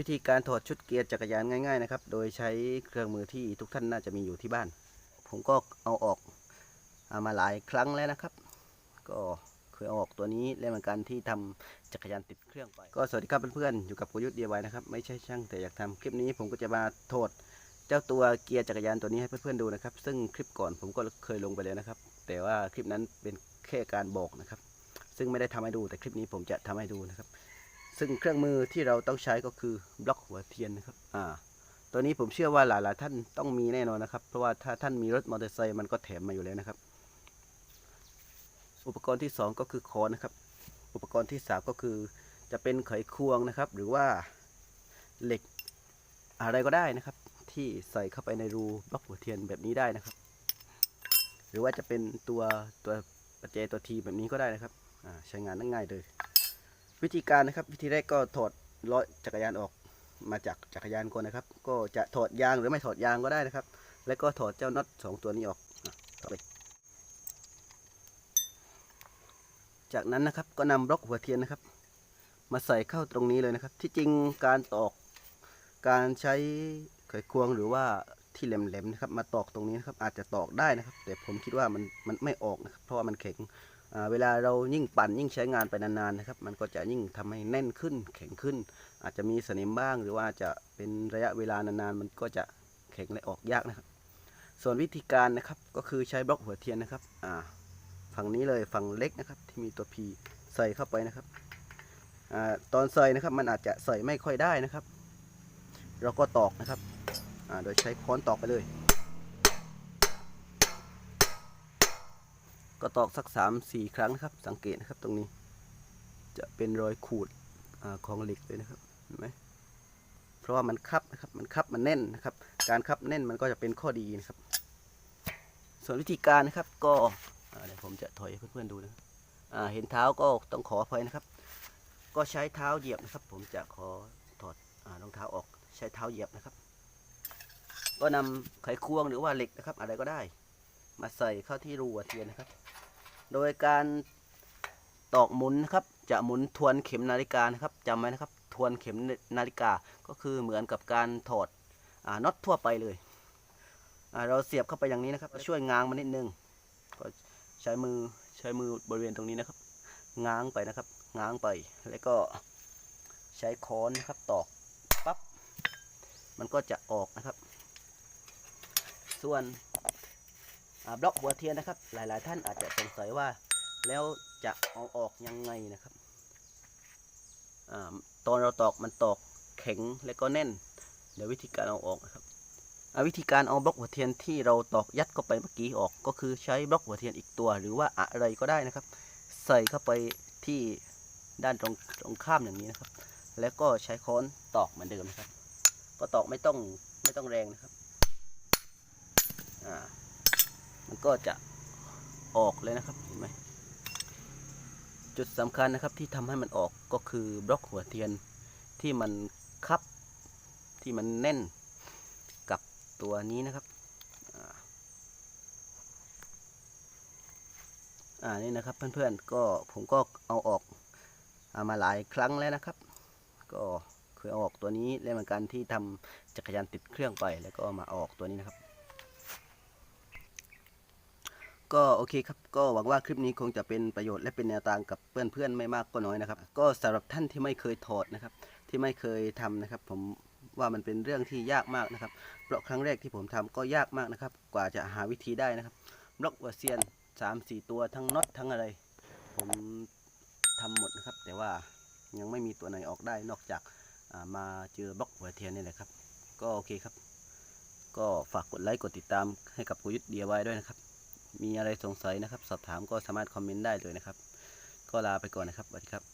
วิธีการถอดชุดเกียร์จักรยานง่ายๆนะครับ โดยใช้เครื่องมือที่ทุกท่านน่าจะมีอยู่ที่บ้าน ผมก็เอาออกเอามาหลายครั้งแล้วนะครับ ก็เคยเอาออกตัวนี้แล้วเหมือนกันที่ทำจักรยานติดเครื่องไป ก็สวัสดีครับเพื่อนๆ อยู่กับกุยุทธเดียไว้นะครับ ไม่ใช่ช่างแต่อยากทำคลิปนี้ผมก็จะมาถอดเจ้าตัวเกียร์จักรยานตัวนี้ให้เพื่อนๆดูนะครับ ซึ่งคลิปก่อนผมก็เคยลงไปแล้วนะครับ แต่ว่าคลิปนั้นเป็นแค่การบอกนะครับ ซึ่งไม่ได้ทำให้ดูแต่คลิปนี้ผมจะทำให้ดูนะครับ ซึ่งเครื่องมือที่เราต้องใช้ก็คือบล็อกหัวเทียนนะครับอ่าตัวนี้ผมเชื่อว่าหลายๆท่านต้องมีแน่นอนนะครับ เพราะว่าถ้าท่านมีรถมอเตอร์ไซค์มันก็แถมมาอยู่แล้วนะครับ อุปกรณ์ที่สองก็คือค้อนนะครับ อุปกรณ์ที่สามก็คือ จะเป็นไขควงนะครับ หรือว่าเหล็กอะไรก็ได้นะครับ ที่ใส่เข้าไปในรูบล็อกหัวเทียนแบบนี้ได้นะครับ หรือว่าจะเป็นตัวตัวประแจตัวทีแบบนี้ก็ได้นะครับใช้งานง่ายเลย วิธีการนะครับ วิธีแรกก็ถอดล้อจักรยานออกมาจากจักรยานก่อนนะครับ ก็จะถอดยางหรือไม่ถอดยางก็ได้นะครับ แล้วก็ถอดเจ้าน็อตสองตัวนี้ออกอ่อดเลยจากนั้นนะครับก็นำบล็อกหัวเทียนนะครับ มาใส่เข้าตรงนี้เลยนะครับ ที่จริงการตอก การใช้ไขควงหรือว่าที่แหลมๆนะครับ มาตอกตรงนี้นะครับ อาจจะตอกได้นะครับ แต่ผมคิดว่ามันมันไม่ออกนะครับ เพราะว่ามันแข็ง เวลาเรายิ่งปั่นยิ่งใช้งานไปนานๆนะครับ มันก็จะยิ่งทำให้แน่นขึ้นแข็งขึ้น อาจจะมีสนิมบ้างหรือว่าจะเป็นระยะเวลานานๆ มันก็จะแข็งและออกยากนะครับ ส่วนวิธีการนะครับก็คือใช้บล็อกหัวเทียนนะครับฝั่งนี้เลยฝั่งเล็กนะครับ ที่มีตัว P ใส่เข้าไปนะครับอตอนใส่นะครับมันอาจจะใส่ไม่ค่อยได้นะครับ เราก็ตอกนะครับโดยใช้ค้อนตอกไปเลย ก็ตอกสักสามสี่ครั้งนะครับ สังเกตนะครับตรงนี้ จะเป็นรอยขูดอของเหล็กเลยนะครับเห็นไหมเพราะว่ามันคับนะครับมันคับมันแน่นนะครับ การคับแน่นมันก็จะเป็นข้อดีนะครับ ส่วนวิธีการนะครับก็เดี๋ยวผมจะถอยให้เพื่อนๆดูนะเห็นเท้าก็ต้องขออภัยนะครับ ก็ใช้เท้าเหยียบนะครับ ผมจะขอถอดรองเท้าออกใช้เท้าเหยียบนะครับ ก็นำไขควงหรือว่าเหล็กนะครับ อะไรก็ได้ มาใส่เข้าที่รูหัวเทียนนะครับ โดยการตอกหมุนนะครับจะหมุนทวนเข็มนาฬิกานะครับจำไว้นะครับทวนเข็มนาฬิกาก็คือเหมือนกับการถอดอน็อตทั่วไปเลยเราเสียบเข้าไปอย่างนี้นะครับช่วยง้างมันนิดนึงก็ใช้มือใช้มือบริเวณตรงนี้นะครับ ง้างไปนะครับ ง้างไปแล้วก็ใช้ค้อนนะครับตอกปั๊บมันก็จะออกนะครับ ส่วน บล็อกหัวเทียนนะครับ หลาย ๆ ท่านอาจจะสงสัยว่า แล้วจะเอาออกยังไงนะครับอตอนเราตอกมันตอกแข็งและก็แน่น เดี๋ยววิธีการเอาออกนะครับอ่าวิธีการเอาบล็อกหัวเทียนที่เราตอกยัดเข้าไปเมื่อกี้ออก ก็คือใช้บล็อกหัวเทียนอีกตัว หรือว่าอะไรก็ได้นะครับ ใส่เข้าไปที่ด้านตรงตรงข้ามอย่างนี้นะครับ แล้วก็ใช้ค้อนตอกเหมือนเดิมนะครับ ก็ตอกไม่ต้องไม่ต้องแรงนะครับ อ่า มันก็จะออกเลยนะครับเห็นไหมจุดสำคัญนะครับที่ทำให้มันออกก็คือบล็อกหัวเทียนที่มันคับที่มันแน่นกับตัวนี้นะครับอ่านี่นะครับเพื่อนๆก็ผมก็เอาออกเอามาหลายครั้งแล้วนะครับ ก็เคยเอาออกตัวนี้แล้วเหมือนกันที่ทำจักรยานติดเครื่องไปแล้วก็มาออกตัวนี้นะครับ ก็โอเคครับ ก็หวังว่าคลิปนี้คงจะเป็นประโยชน์และเป็นแนวทางกับเพื่อนๆไม่มากก็น้อยนะครับ ก็สำหรับท่านที่ไม่เคยถอดนะครับ ที่ไม่เคยทำนะครับ ผมว่ามันเป็นเรื่องที่ยากมากนะครับ เพราะครั้งแรกที่ผมทำก็ยากมากนะครับ กว่าจะหาวิธีได้นะครับบล็อกหัวเซียนสามสี่ตัวทั้งน็อตทั้งอะไร ผมทำหมดนะครับ แต่ว่ายังไม่มีตัวไหนออกได้นอกจากามาเจอบล็อกหัวเทียนนี่แหละครับ ก็โอเคครับ ก็ฝากกดไลค์กดติดตามให้กับกุยุทธเดียไว้ด้วยนะครับ มีอะไรสงสัยนะครับ สอบถามก็สามารถคอมเมนต์ได้เลยนะครับ ก็ลาไปก่อนนะครับสวัสดีครับ